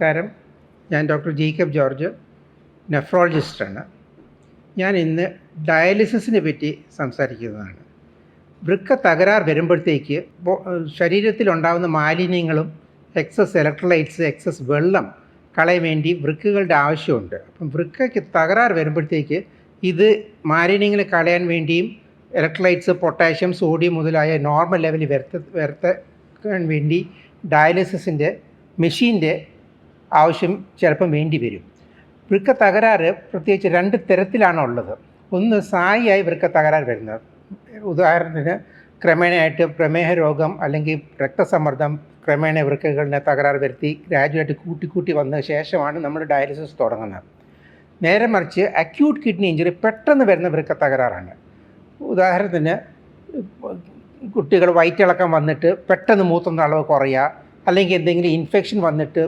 നമസ്കാരം. ഞാൻ doctor Jacob George നെഫ്രോളജിസ്റ്റാണ് ഞാൻ ഇന്ന് ഡയാലിസിസിനെ പറ്റി സംസാരിക്കുന്നതാണ്. വൃക്ക തകരാർ വരുമ്പോഴത്തേക്ക് ശരീരത്തിലുണ്ടാകുന്ന മാലിന്യങ്ങളും എക്സസ് ഇലക്ട്രോലൈറ്റ്സ് എക്സസ് വെള്ളം കളയാൻ വേണ്ടി വൃക്കുകളുടെ ആവശ്യമുണ്ട്. അപ്പം വൃക്കയ്ക്ക് തകരാർ വരുമ്പോഴത്തേക്ക് ഇത് മാലിന്യങ്ങൾ കളയാൻ വേണ്ടിയും ഇലക്ട്രോലൈറ്റ്സ് പൊട്ടാഷ്യം സോഡിയം മുതലായ നോർമൽ ലെവലിൽ വരുത്ത വരുത്താൻ വേണ്ടി ഡയാലിസിസിന്റെ മെഷീന്റെ ആവശ്യം ചിലപ്പം വേണ്ടി വരും. വൃക്ക തകരാറ് പ്രത്യേകിച്ച് രണ്ട് തരത്തിലാണ് ഉള്ളത്. ഒന്ന് സായിയായി വൃക്ക തകരാറ് വരുന്നത്. ഉദാഹരണത്തിന് ക്രമേണയായിട്ട് പ്രമേഹ രോഗം അല്ലെങ്കിൽ രക്തസമ്മർദ്ദം ക്രമേണ വൃക്കകളിനെ തകരാറ് വരുത്തി ഗ്രാജുവേറ്റ് കൂട്ടി കൂട്ടി വന്ന ശേഷമാണ് നമ്മൾ ഡയാലിസിസ് തുടങ്ങുന്നത്. നേരെ മറിച്ച് അക്യൂട്ട് കിഡ്നി ഇഞ്ചുറി പെട്ടെന്ന് വരുന്ന വൃക്ക തകരാറാണ് ഉദാഹരണത്തിന് കുട്ടികൾ വയറ്റിളക്കം വന്നിട്ട് പെട്ടെന്ന് മൂത്തുന്ന അളവ് കുറയുക അല്ലെങ്കിൽ എന്തെങ്കിലും ഇൻഫെക്ഷൻ വന്നിട്ട്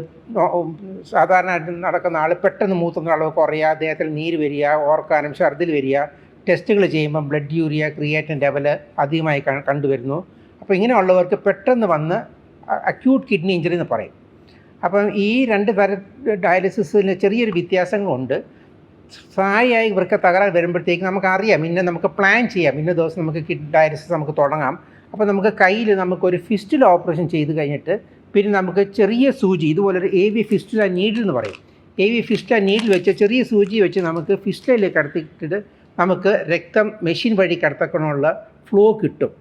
സാധാരണയായിട്ട് നടക്കുന്ന ആൾ പെട്ടെന്ന് മൂത്തുന്ന അളവ് കുറയുക അദ്ദേഹത്തിൽ നീര് വരിക ഓർക്കാനും ഛർദിൽ വരിക ടെസ്റ്റുകൾ ചെയ്യുമ്പോൾ ബ്ലഡ് യൂറിയ ക്രിയേറ്റിൻ ലെവൽ അധികമായി കണ്ടുവരുന്നു. അപ്പോൾ ഇങ്ങനെയുള്ളവർക്ക് പെട്ടെന്ന് വന്ന് അക്യൂട്ട് കിഡ്നി ഇഞ്ചറി എന്ന് പറയും. അപ്പം ഈ രണ്ട് തര ഡയാലിസിസിന് ചെറിയൊരു വ്യത്യാസങ്ങളുണ്ട്. സ്ഥായിയായി ഇവർക്ക് തകരാറ് വരുമ്പോഴത്തേക്ക് നമുക്കറിയാം ഇന്ന നമുക്ക് പ്ലാൻ ചെയ്യാം ഇന്ന ദിവസം നമുക്ക് കിഡ് ഡയാലിസിസ് നമുക്ക് തുടങ്ങാം. അപ്പോൾ നമുക്ക് കയ്യിൽ നമുക്കൊരു ഫിസ്റ്റിൽ ഓപ്പറേഷൻ ചെയ്ത് കഴിഞ്ഞിട്ട് പിന്നെ നമുക്ക് ചെറിയ സൂചി ഇതുപോലൊരു എ വി ഫിസ്റ്റുല നീഡിൽ എന്ന് പറയും. എ വി ഫിസ്റ്റുല നീഡിൽ വെച്ച് ചെറിയ സൂചി വെച്ച് നമുക്ക് ഫിസ്റ്റുലയിലേക്ക് കടത്തിയിട്ട് നമുക്ക് രക്തം മെഷീൻ വഴി കടത്തക്കണമുള്ള ഫ്ലോ കിട്ടും.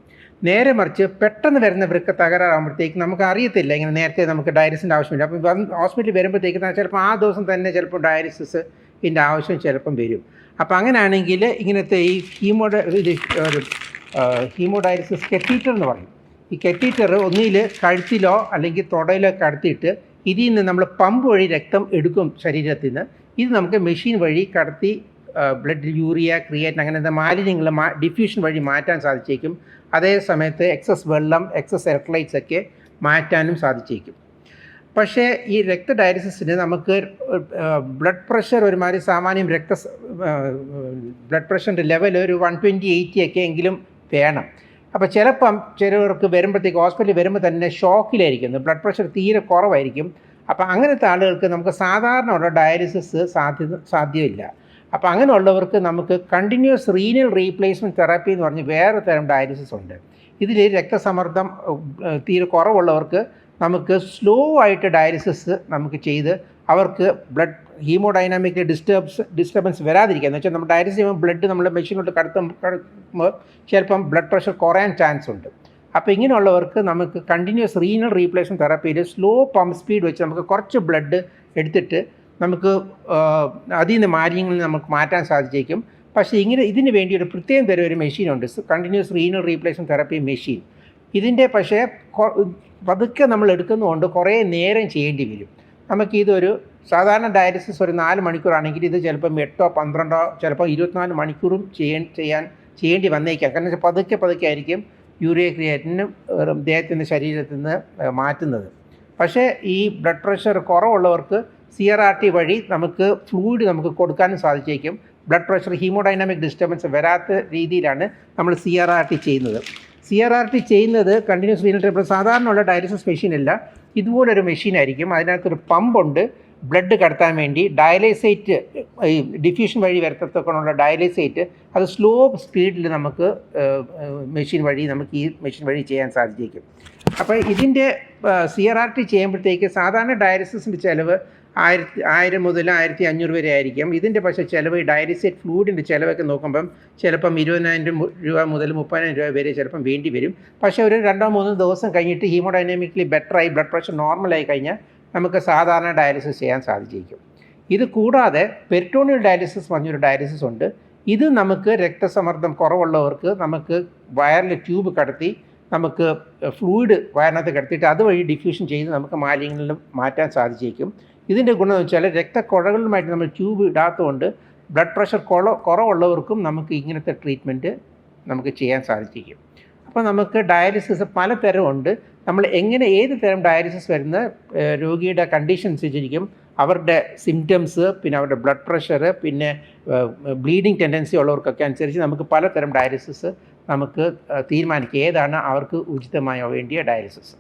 നേരെ മറിച്ച് പെട്ടെന്ന് വരുന്ന വൃക്ക തകരാറാകുമ്പോഴത്തേക്ക് നമുക്ക് അറിയത്തില്ല ഇങ്ങനെ നേരത്തെ നമുക്ക് ഡയാലിസിന്റെ ആവശ്യമില്ല. അപ്പോൾ വന്ന് ഹോസ്പിറ്റലിൽ വരുമ്പോഴത്തേക്ക് ചിലപ്പോൾ ആ ദിവസം തന്നെ ചിലപ്പോൾ ഡയാലിസിസ് ഇതിന്റെ ആവശ്യം ചിലപ്പം വരും. അപ്പോൾ അങ്ങനെയാണെങ്കിൽ ഇങ്ങനത്തെ ഈ ഹീമോഡ ഇത് ഹീമോഡയാലിസിസ് ഹീമോ ഡയാലിസിസ് കെറ്റീറ്റർ എന്ന് പറയും. ഈ കെറ്റീറ്റർ ഒന്നിൽ കഴുത്തിലോ അല്ലെങ്കിൽ തുടയിലോ കടത്തിയിട്ട് ഇതിൽ നിന്ന് നമ്മൾ പമ്പ് വഴി രക്തം എടുക്കും ശരീരത്തിൽ നിന്ന് ഇത് നമുക്ക് മെഷീൻ വഴി കടത്തി ബ്ലഡ് യൂറിയ ക്രിയേറ്റ് അങ്ങനത്തെ മാലിന്യങ്ങൾ മാ ഡിഫ്യൂഷൻ വഴി മാറ്റാൻ സാധിച്ചേക്കും. അതേ സമയത്ത് എക്സസ് വെള്ളം എക്സസ് എലക്ട്രലൈറ്റ്സ് ഒക്കെ മാറ്റാനും സാധിച്ചേക്കും. പക്ഷേ ഈ രക്ത ഡയാലിസിസിന് നമുക്ക് ബ്ലഡ് പ്രഷർ ഒരുമാതിരി സാമാന്യം രക്ത ബ്ലഡ് പ്രഷറിന്റെ ലെവൽ ഒരു വൺ ട്വന്റി എയ്റ്റി ഒക്കെ എങ്കിലും വേണം. അപ്പോൾ ചിലപ്പം ചിലവർക്ക് വരുമ്പോഴത്തേക്ക് ഹോസ്പിറ്റലിൽ വരുമ്പോൾ തന്നെ ഷോക്കിലായിരിക്കും. ബ്ലഡ് പ്രഷർ തീരെ കുറവായിരിക്കും. അപ്പോൾ അങ്ങനത്തെ ആളുകൾക്ക് നമുക്ക് സാധാരണ ഉള്ള ഡയാലിസിസ് സാധ്യത സാധ്യമില്ല. അപ്പോൾ അങ്ങനെയുള്ളവർക്ക് നമുക്ക് കണ്ടിന്യൂസ് റീനൽ റീപ്ലേസ്മെന്റ് തെറാപ്പി എന്ന് പറഞ്ഞ് വേറെ തരം ഡയാലിസിസ് ഉണ്ട്. ഇതിൽ രക്തസമ്മർദ്ദം തീരെ കുറവുള്ളവർക്ക് നമുക്ക് സ്ലോ ആയിട്ട് ഡയാലിസിസ് നമുക്ക് ചെയ്ത് അവർക്ക് ബ്ലഡ് ഹീമോഡൈനാമിക് ഡിസ്റ്റർബ്സ് ഡിസ്റ്റർബൻസ് വരാതിരിക്കുക എന്ന് വെച്ചാൽ നമ്മൾ ഡയറ്റ് ചെയ്യുമ്പോൾ ബ്ലഡ് നമ്മൾ മെഷീനിലോട്ട് കടത്തും കടത്തുമ്പോൾ ചിലപ്പം ബ്ലഡ് പ്രഷർ കുറയാൻ ചാൻസ് ഉണ്ട്. അപ്പോൾ ഇങ്ങനെയുള്ളവർക്ക് നമുക്ക് കണ്ടിന്യൂസ് റീനൽ റീപ്ലേസ്മെന്റ് തെറാപ്പിയിൽ സ്ലോ പമ്പ് സ്പീഡ് വെച്ച് നമുക്ക് കുറച്ച് ബ്ലഡ് എടുത്തിട്ട് നമുക്ക് അതിൽ നിന്ന് മാലിന്യങ്ങളിൽ നമുക്ക് മാറ്റാൻ സാധിച്ചേക്കും. പക്ഷേ ഇങ്ങനെ ഇതിന് വേണ്ടി ഒരു പ്രത്യേകം തരം ഒരു മെഷീനുണ്ട് continuous renal replacement therapy machine ഇതിന്റെ പക്ഷേ പതുക്കെ നമ്മൾ എടുക്കുന്നതുകൊണ്ട് കുറേ നേരം ചെയ്യേണ്ടി വരും. നമുക്കിതൊരു സാധാരണ ഡയാലിസിസ് ഒരു നാല് മണിക്കൂറാണെങ്കിൽ ഇത് ചിലപ്പം എട്ടോ പന്ത്രണ്ടോ ചിലപ്പോൾ ഇരുപത്തിനാല് മണിക്കൂറും ചെയ്യാൻ ചെയ്യാൻ ചെയ്യേണ്ടി വന്നേക്കാം. കാരണം വെച്ചാൽ പതുക്കെ പതുക്കെ ആയിരിക്കും യൂറിയ ക്രിയേറ്റിനും ദേഹത്തിന്റെ ശരീരത്തിൽ നിന്ന് മാറ്റുന്നത്. പക്ഷേ ഈ ബ്ലഡ് പ്രഷർ കുറവുള്ളവർക്ക് സി ആർ ആർ ടി വഴി നമുക്ക് ഫ്ലൂയിഡ് നമുക്ക് കൊടുക്കാനും സാധിച്ചേക്കും. ബ്ലഡ് പ്രഷർ ഹീമോഡൈനാമിക് ഡിസ്റ്റർബൻസ് വരാത്ത രീതിയിലാണ് നമ്മൾ സി ആർ ആർ ടി ചെയ്യുന്നത്. സി ആർ ആർ ടി ചെയ്യുന്നത് കണ്ടിന്യൂസ് റീനൽ ട്രിപ്പിൾ സാധാരണ ഉള്ള ഡയാലിസിസ് മെഷീൻ അല്ല. ഇതുപോലൊരു മെഷീൻ ആയിരിക്കും അതിനകത്തൊരു പമ്പുണ്ട്. ബ്ലഡ് കടത്താൻ വേണ്ടി ഡയലൈസേറ്റ് ഈ ഡിഫ്യൂഷൻ വഴി വരത്തക്കൊണ്ടുള്ള ഡയലൈസേറ്റ് അത് സ്ലോ സ്പീഡിൽ നമുക്ക് മെഷീൻ വഴി നമുക്ക് ഈ മെഷീൻ വഴി ചെയ്യാൻ സാധിച്ചേക്കും. അപ്പോൾ ഇതിന്റെ സി ആർ ആർ ടി ചെയ്യുമ്പോഴത്തേക്ക് സാധാരണ ഡയാലിസിസിന്റെ ചിലവ് ആയിരത്തി ആയിരം മുതൽ ആയിരത്തി അഞ്ഞൂറ് വരെ ആയിരിക്കും. ഇതിന്റെ പക്ഷേ ചിലവ് ഈ ഫ്ലൂഡിന്റെ ചിലവൊക്കെ നോക്കുമ്പം ചിലപ്പം ഇരുപതിനായിരം രൂപ മുതൽ മുപ്പതിനായിരം രൂപ വരെ ചിലപ്പം വേണ്ടി വരും. പക്ഷേ ഒരു രണ്ടോ മൂന്നോ ദിവസം കഴിഞ്ഞിട്ട് ഹീമോഡൈനാമിക്കലി ബെറ്ററായി ബ്ലഡ് പ്രഷർ നോർമലായി കഴിഞ്ഞാൽ നമുക്ക് സാധാരണ ഡയാലിസിസ് ചെയ്യാൻ സാധിച്ചിരിക്കും ഇത് കൂടാതെ പെരിട്ടോണിയൽ ഡയാലിസിസ് പറഞ്ഞൊരു ഡയാലിസിസ് ഉണ്ട്. ഇത് നമുക്ക് രക്തസമ്മർദ്ദം കുറവുള്ളവർക്ക് നമുക്ക് വയറിൽ ട്യൂബ് കടത്തി നമുക്ക് ഫ്ലൂയിഡ് വയറിനകത്ത് കിടത്തിയിട്ട് അതുവഴി ഡിഫ്യൂഷൻ ചെയ്ത് നമുക്ക് മാലിന്യങ്ങളിൽ മാറ്റാൻ സാധിച്ചേക്കും. ഇതിന്റെ ഗുണം എന്ന് വെച്ചാൽ രക്തക്കുഴകളുമായിട്ട് നമ്മൾ ട്യൂബ് ഇടാത്തതുകൊണ്ട് ബ്ലഡ് പ്രഷർ കുള കുറവുള്ളവർക്കും നമുക്ക് ഇങ്ങനത്തെ ട്രീറ്റ്മെന്റ് നമുക്ക് ചെയ്യാൻ സാധിച്ചിരിക്കും അപ്പോൾ നമുക്ക് ഡയാലിസിസ് പലതരമുണ്ട്. നമ്മൾ എങ്ങനെ ഏത് തരം ഡയാലിസിസ് വരുന്ന രോഗിയുടെ കണ്ടീഷൻ അനുസരിച്ചിരിക്കും അവരുടെ സിംറ്റംസ് പിന്നെ അവരുടെ ബ്ലഡ് പ്രഷർ പിന്നെ ബ്ലീഡിങ് ടെൻഡൻസി ഉള്ളവർക്കൊക്കെ അനുസരിച്ച് നമുക്ക് പലതരം ഡയാലിസിസ് നമുക്ക് തീരുമാനിക്കുക ഏതാണ് അവർക്ക് ഉചിതമായ വേണ്ടിയ ഡയാലിസിസ്